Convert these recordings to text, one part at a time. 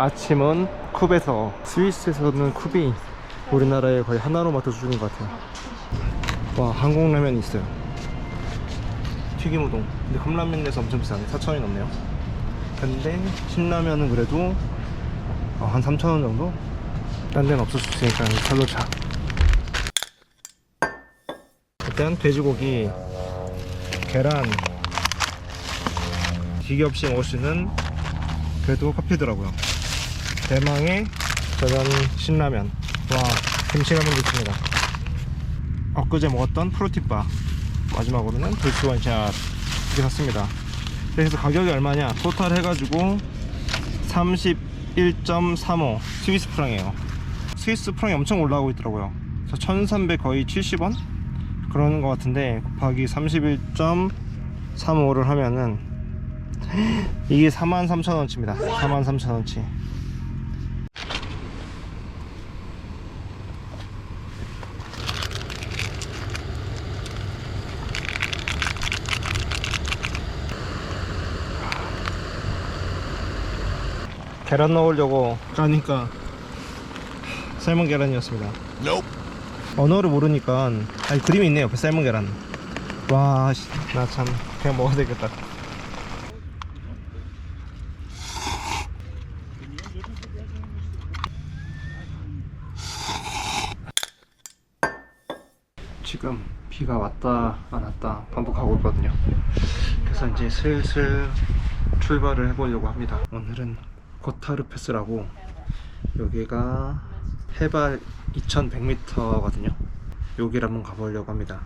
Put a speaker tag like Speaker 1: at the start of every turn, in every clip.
Speaker 1: 아침은 쿱에서 스위스에서는 쿱이 우리나라의 거의 하나로 마트 수준인 것 같아요. 와 한국 라면이 있어요. 튀김 우동. 근데 컵라면 에서 엄청 비싸네 4,000원이 넘네요. 근데 신라면은 그래도 어, 한 3,000원 정도? 딴 데는 없을 수 있으니까 별로차. 일단 돼지고기 계란 기계 없이 먹을 수 있는 그래도 커피더라고요 대망의 저는 신라면. 와 김치라면도 있습니다. 엊그제 먹었던 프로틴바. 마지막으로는 돌스 원샷 이렇게 샀습니다. 그래서 가격이 얼마냐? 토탈 해가지고 31.35 스위스 프랑이에요. 스위스 프랑이 엄청 올라가고 있더라고요. 그래서 1300 거의 70원? 그러는 것 같은데 곱하기 31.35를 하면은 이게 43,000원치입니다. 43,000원치 계란 넣으려고 까니까. 삶은 계란이었습니다. 언어를 모르니까 아니 그림이 있네요 옆에 삶은 계란. 와 나 참 그냥 먹어야 되겠다. 지금 비가 왔다 안 왔다 반복하고 있거든요. 그래서 이제 슬슬 출발을 해보려고 합니다. 오늘은 고타르 패스라고 여기가 해발 2100m거든요. 여기를 한번 가보려고 합니다.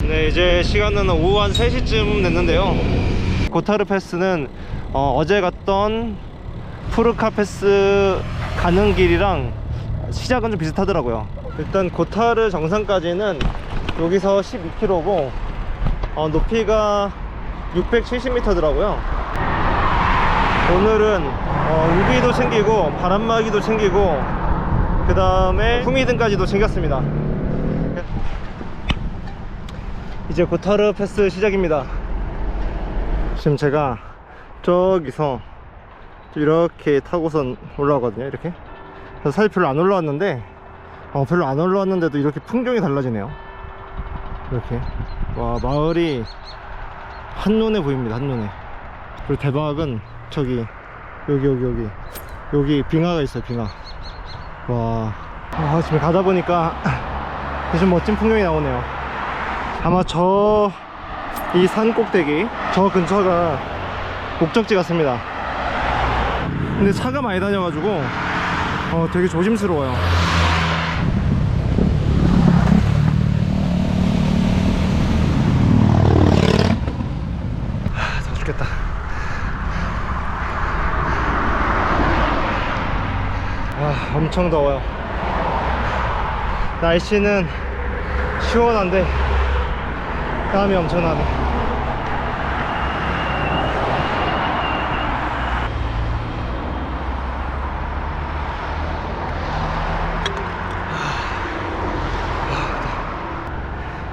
Speaker 1: 네 이제 시간은 오후 한 3시쯤 됐는데요. 고타르 패스는 어, 제 갔던 푸르카 패스 가는 길이랑 시작은 좀 비슷하더라고요. 일단 고타르 정상까지는 여기서 12km고 어, 높이가 670m더라고요. 오늘은 어, 우비도 챙기고 바람막이도 챙기고 그 다음에 후미등까지도 챙겼습니다. 이제 고타르 패스 시작입니다. 지금 제가 저기서 이렇게 타고선 올라오거든요 이렇게. 그래서 사실 별로 안 올라왔는데 어, 별로 안 올라왔는데도 이렇게 풍경이 달라지네요. 이렇게. 와 마을이 한눈에 보입니다 한눈에. 그리고 대박은 저기 여기 여기 여기. 여기 빙하가 있어요 빙하. 와. 아, 지금 가다 보니까 좀 멋진 풍경이 나오네요. 아마 저 이 산 꼭대기 저 근처가 목적지 같습니다. 근데 차가 많이 다녀가지고 어, 되게 조심스러워요 하, 더워 죽겠다 아 엄청 더워요. 날씨는 시원한데 땀이 엄청나네.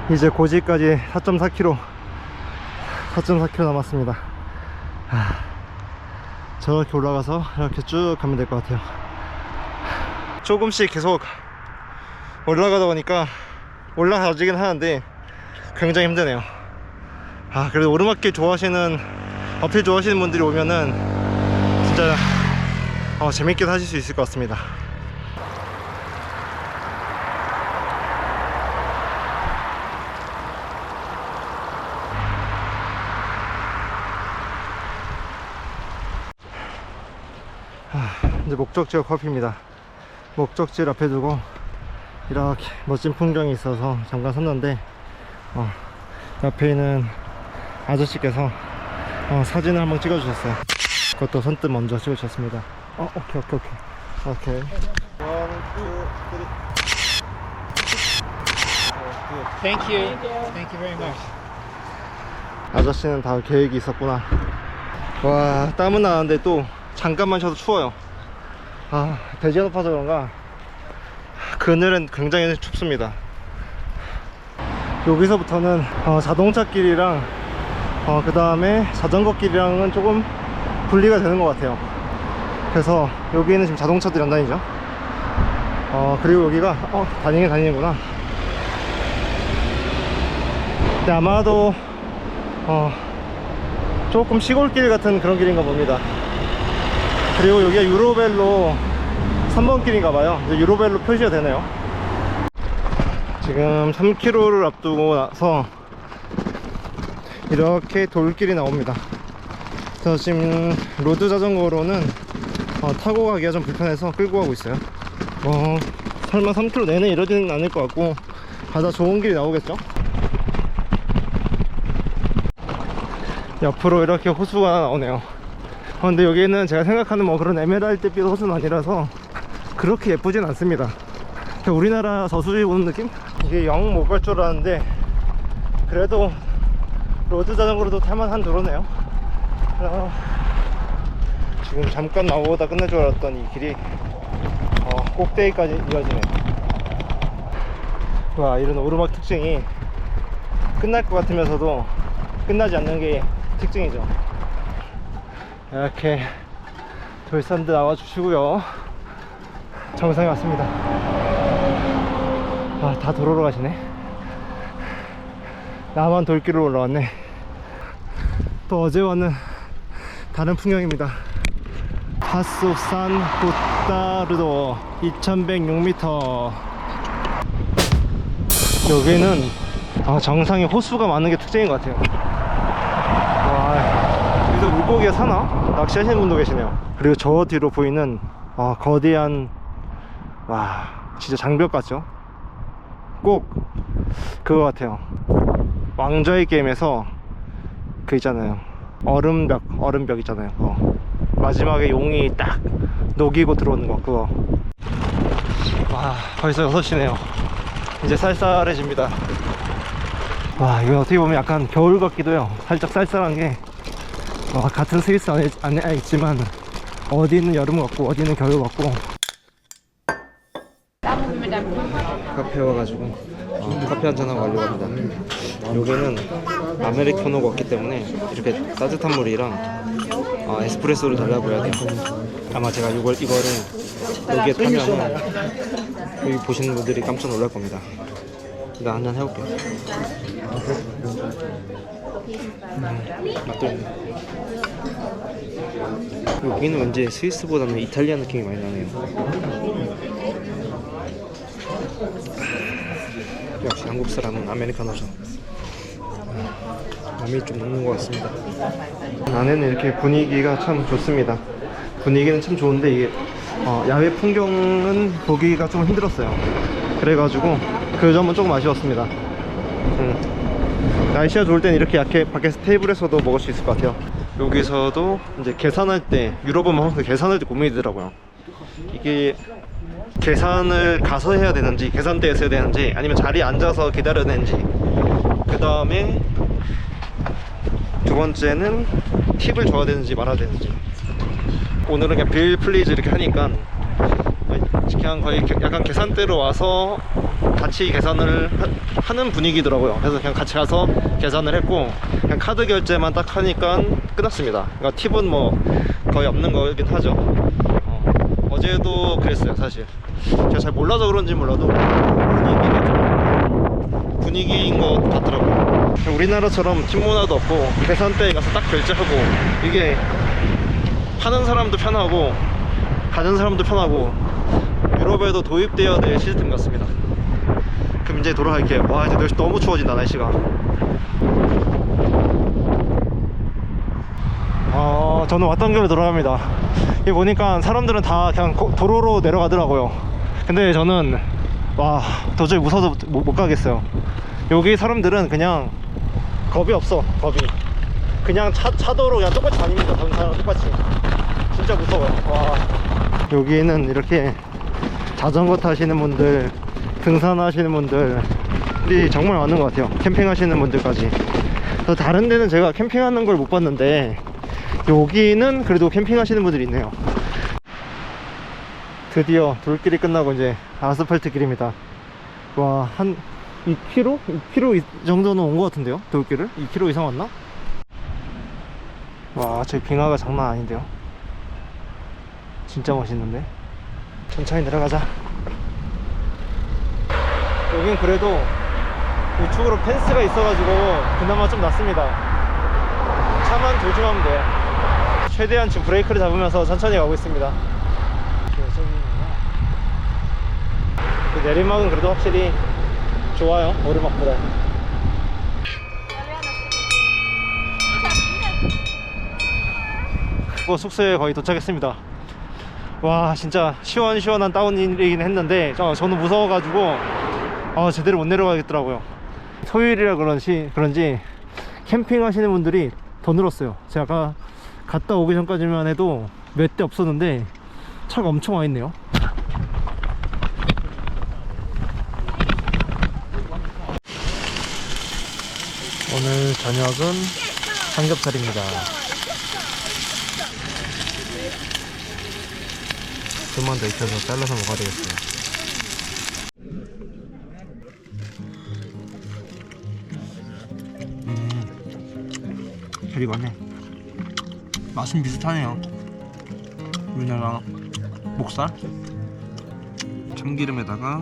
Speaker 1: 이제 고지까지 4.4km 4.4km 남았습니다. 아, 저렇게 올라가서 이렇게 쭉 가면 될 것 같아요 조금씩 계속 올라가다 보니까 올라가지긴 하는데 굉장히 힘드네요 아 그래도 오르막길 좋아하시는 어필 좋아하시는 분들이 오면은 진짜 어, 재밌게 하실 수 있을 것 같습니다 이제 목적지가 커피입니다. 목적지를 앞에 두고 이렇게 멋진 풍경이 있어서 잠깐 섰는데 어, 옆에 있는 아저씨께서 어, 사진을 한번 찍어주셨어요. 그것도 선뜻 먼저 찍어주셨습니다. 어, 오케이, 오케이, 오케이. 오케이.
Speaker 2: Thank you. Thank you very much.
Speaker 1: 아저씨는 다 계획이 있었구나. 와, 땀은 나는데 또 잠깐만 쉬어도 추워요. 아, 대지가 높아서 그런가 그늘은 굉장히 춥습니다. 여기서부터는 어, 자동차 길이랑 어, 그 다음에 자전거 길이랑은 조금 분리가 되는 것 같아요. 그래서 여기는 지금 자동차들이 안 다니죠. 어, 그리고 여기가, 어, 다니긴 다니는구나. 근데 아마도, 어, 조금 시골길 같은 그런 길인가 봅니다. 그리고 여기가 유로벨로 3번 길인가 봐요. 이제 유로벨로 표시가 되네요. 지금 3km를 앞두고 나서 이렇게 돌길이 나옵니다. 그래서 지금 로드 자전거로는 어, 타고 가기가 좀 불편해서 끌고 가고 있어요. 어, 설마 3km 내내 이러지는 않을 것 같고 가다 좋은 길이 나오겠죠? 옆으로 이렇게 호수가 나오네요. 어, 근데 여기는 제가 생각하는 뭐 그런 에메랄드빛 호수는 아니라서 그렇게 예쁘진 않습니다. 우리나라 저수지 보는 느낌? 이게 영 못 갈 줄 알았는데 그래도 로드 자전거로도 탈만한 도로네요. 어, 지금 잠깐 나오다 끝날 줄 알았던 이 길이 어, 꼭대기까지 이어지네요. 와 이런 오르막 특징이 끝날 것 같으면서도 끝나지 않는 게 특징이죠. 이렇게 돌산도 나와주시고요. 정상에 왔습니다. 아, 다 도로로 가시네. 나만 돌길로 올라왔네. 또 어제와는 다른 풍경입니다. 파소산 고따르도 2106m. 여기는 아, 정상에 호수가 많은 게 특징인 것 같아요. 물고기가 사나? 낚시하시는 분도 계시네요. 그리고 저 뒤로 보이는 아, 거대한 와 진짜 장벽 같죠? 꼭 그거 같아요. 왕좌의 게임에서 그 있잖아요. 얼음벽, 얼음벽 있잖아요. 그거. 마지막에 용이 딱 녹이고 들어오는 거 그거. 와 벌써 6시네요. 이제 쌀쌀해집니다. 와 이거 어떻게 보면 약간 겨울 같기도 해요. 살짝 쌀쌀한 게 와, 같은 스위스 안에, 안에 있지만 어디는 여름 같고 어디는 겨울 같고. 카페 와가지고 어, 커피 한잔하고 가려고 합니다. 여기는 아메리카노가 없기 때문에 이렇게 따뜻한 물이랑 어, 에스프레소를 달라고 해야 돼요. 아마 제가 이걸, 이거를 여기에 타면 여기 보시는 분들이 깜짝 놀랄 겁니다. 일단 한잔 해볼게요 음, 맛도 있네 여기는 왠지 스위스보다는 이탈리아 느낌이 많이 나네요 역시 한국 사람은 아메리카노죠. 남이 좀 녹는 것 같습니다. 안에는 이렇게 분위기가 참 좋습니다. 분위기는 참 좋은데 이게 어, 야외 풍경은 보기가 좀 힘들었어요. 그래가지고 그 점은 조금 아쉬웠습니다. 음. 날씨가 좋을 땐 이렇게 약해 밖에서 테이블에서도 먹을 수 있을 것 같아요. 여기서도 이제 계산할 때 유럽은 항상 계산할 때 고민이더라고요. 이게 계산을 가서 해야 되는지 계산대에서 해야 되는지 아니면 자리에 앉아서 기다려야 되는지 그 다음에 두 번째는 팁을 줘야 되는지 말아야 되는지 오늘은 그냥 빌 플리즈 이렇게 하니까 그냥 거의 게- 약간 계산대로 와서 같이 계산을 하, 는 분위기더라고요. 그래서 그냥 같이 가서 계산을 했고 그냥 카드 결제만 딱 하니까 끝났습니다. 그러니까 팁은 뭐 거의 없는 거긴 하죠. 어, 어제도 그랬어요 사실. 제가 잘 몰라서 그런지 몰라도 분위기가 좀 분위기인 것 같더라고요. 우리나라처럼 팀 문화도 없고 계산대에 가서 딱 결제하고 이게 하는 사람도 편하고 가는 사람도 편하고 유럽에도 도입되어야 될 시스템 같습니다 그럼 이제 돌아갈게요 와 이제 너무 추워진다 날씨가 어, 저는 왔던 길로 돌아갑니다. 이 보니까 사람들은 다 그냥 고- 도로로 내려가더라고요. 근데 저는 와 도저히 무서워서 못, 못 가겠어요. 여기 사람들은 그냥 겁이 없어 겁이. 그냥 차, 차도로 그냥 똑같이 다닙니다. 다른 사람 똑같이. 진짜 무서워요. 와. 여기는 이렇게 자전거 타시는 분들, 등산하시는 분들이 정말 많은 것 같아요. 캠핑하시는 분들까지. 또 다른 데는 제가 캠핑하는 걸 못 봤는데 여기는 그래도 캠핑하시는 분들이 있네요. 드디어 돌길이 끝나고 이제 아스팔트 길입니다. 와, 한 2km? 2km 이 정도는 온 것 같은데요? 돌길을? 2km 이상 왔나? 와, 저기 빙하가 장난 아닌데요? 진짜 멋있는데? 천천히 내려가자. 여긴 그래도 우측으로 펜스가 있어가지고 그나마 좀 낫습니다. 차만 조심하면 돼요. 최대한 지금 브레이크를 잡으면서 천천히 가고 있습니다. 그 내리막은 그래도 확실히 좋아요. 오르막보다. 어, 숙소에 거의 도착했습니다. 와 진짜 시원시원한 다운힐이긴 했는데 저, 저는 무서워가지고 아, 제대로 못 내려가겠더라고요. 토요일이라 그런지 그런지 캠핑 하시는 분들이 더 늘었어요. 제가 갔다 오기 전까지만 해도 몇 대 없었는데 차가 엄청 와 있네요. 오늘 저녁은 삼겹살입니다. 좀만 더 익혀서 잘라서 먹어야 되겠어요. 음, 별이 많네. 맛은 비슷하네요. 우리나라 목살, 참기름에다가